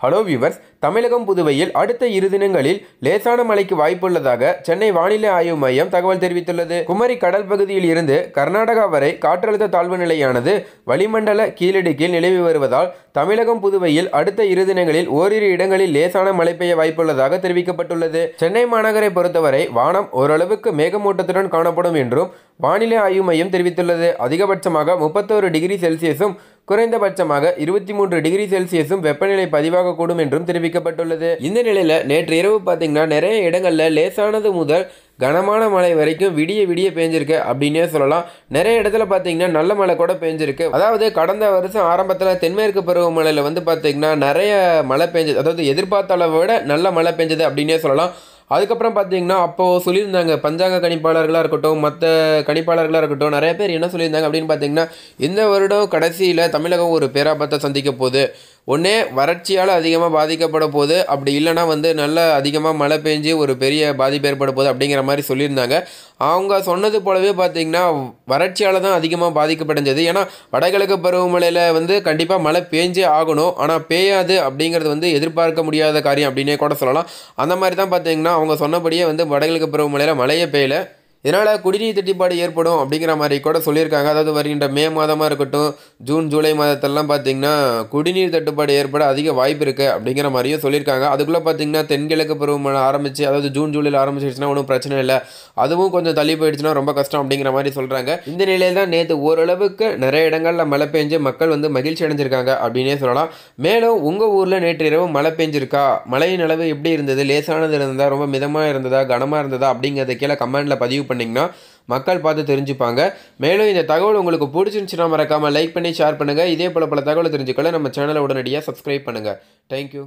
Hello viewers தமிழகம் புதுவையில் அடுத்த இரு தினங்களில் லேசான மழைக்கு வாய்ப்புள்ளதாக சென்னை வானிலை ஆய்வு மையம் தகவல் தெரிவித்துள்ளது. குமரி கடல் பகுதியில் இருந்து கர்நாடகா வரை காற்றழுத்த தாழ்வு நிலையானது வளிமண்டல கீழடுக்கில் நிலவி வருவதால் தமிழகம் புதுவையில் அடுத்த இரு தினங்களில் ஓரிரு இடங்களில் லேசான மழை பெய்ய வாய்ப்புள்ளதாக தெரிவிக்கப்பட்டுள்ளது. சென்னை மாநகரை பொறுத்தவரை வானம் ஓரளவுக்கு மேகமூட்டத்துடன் காணப்படும் என்றும் வானிலை ஆய்வு மையம் தெரிவித்துள்ளது. அதிகபட்சமாக முப்பத்தோரு டிகிரி செல்சியஸும் குறைந்தபட்சமாக இருபத்தி மூன்று டிகிரி செல்சியஸும் வெப்பநிலை பதிவாகக்கூடும் என்றும் தெரிவிக்கப்பட்டுள்ளது. இந்த நிலையில் நேற்று இரவு பார்த்தீங்கன்னா நிறைய இடங்களில் லேசானது முதல் கனமான மழை வரைக்கும் விடிய விடிய பேஞ்சிருக்கு அப்படின்னே சொல்லலாம். நிறைய இடத்துல பார்த்தீங்கன்னா நல்ல மழை கூட பேஞ்சிருக்கு. அதாவது கடந்த வருஷம் ஆரம்பத்தில் தென்மேற்கு பருவமழையில் வந்து பார்த்தீங்கன்னா நிறைய மழை பெஞ்சது. அதாவது எதிர்பார்த்த அளவை விட நல்ல மழை பெஞ்சது அப்படின்னே சொல்லலாம். அதுக்கப்புறம் பார்த்தீங்கன்னா அப்போது சொல்லியிருந்தாங்க பஞ்சாங்க கணிப்பாளர்களாக இருக்கட்டும் மற்ற கணிப்பாளர்களாக இருக்கட்டும் நிறைய பேர் என்ன சொல்லியிருந்தாங்க அப்படின்னு பார்த்தீங்கன்னா இந்த வருடம் கடைசியில் தமிழகம் ஒரு பேராபத்தை சந்திக்க போகுது. ஒன்றே வறட்சியால் அதிகமாக பாதிக்கப்பட போகுது. அப்படி இல்லைனா வந்து நல்ல அதிகமாக மழை பெஞ்சு ஒரு பெரிய பாதிப்பு ஏற்பட போகுது அப்படிங்கிற மாதிரி சொல்லியிருந்தாங்க. அவங்க சொன்னது போலவே பார்த்தீங்கன்னா வறட்சியால் தான் அதிகமாக பாதிக்கப்படைஞ்சது. ஏன்னா வடகிழக்கு பருவமழையில் வந்து கண்டிப்பாக மழை பேஞ்சே ஆகணும். ஆனால் பெய்யாது அப்படிங்கிறது வந்து எதிர்பார்க்க முடியாத காரியம் அப்படின்னே கூட சொல்லலாம். அந்த மாதிரி தான் பார்த்திங்கன்னா அவங்க சொன்னபடியே வந்து வடகிழக்கு பருவமழையில் மழையே பெய்யலை. இதனால் குடிநீர் தட்டுப்பாடு ஏற்படும் அப்படிங்கிற மாதிரி கூட சொல்லியிருக்காங்க. அதாவது வருகின்ற மே மாதமாக இருக்கட்டும் ஜூன் ஜூலை மாதத்திலலாம் பார்த்தீங்கன்னா குடிநீர் தட்டுப்பாடு ஏற்பட அதிக வாய்ப்பு இருக்குது அப்படிங்கிற மாதிரியும் சொல்லியிருக்காங்க. அதுக்குள்ளே பார்த்தீங்கன்னா தென்கிழக்கு பருவமழை ஆரம்பித்து அதாவது ஜூன் ஜூலையில் ஆரம்பிச்சிடுச்சுன்னா ஒன்றும் பிரச்சனை இல்லை. அதுவும் கொஞ்சம் தள்ளி போயிடுச்சுன்னா ரொம்ப கஷ்டம் அப்படிங்கிற மாதிரி சொல்கிறாங்க இந்த நிலையில் தான் நேற்று ஓரளவுக்கு நிறைய இடங்களில் மழை பெஞ்சு மக்கள் வந்து மகிழ்ச்சி அடைஞ்சிருக்காங்க அப்படின்னே சொல்லலாம். மேலும் உங்கள் ஊரில் நேற்று இரவு மழை பெஞ்சிருக்கா? மழையின் அளவு எப்படி இருந்தது? லேசானது இருந்ததா? ரொம்ப மிதமாக இருந்ததா? கனமாக இருந்ததா? அப்படிங்கிறத கீழே கமெண்ட்டில் பதிவு பண்ணிங்கன்னா மக்கள் பார்த்து தெரிஞ்சுப்பாங்க. மேலும் இந்த தகவல் உங்களுக்கு பிடிச்சிருந்துச்சுன்னா மறக்காமல் லைக் பண்ணி ஷேர் பண்ணுங்கள் இதே போல் பல தகவலை தெரிஞ்சுக்கல நம்ம சேனலை உடனடியாக சப்ஸ்கிரைப் பண்ணுங்கள் தேங்க்யூ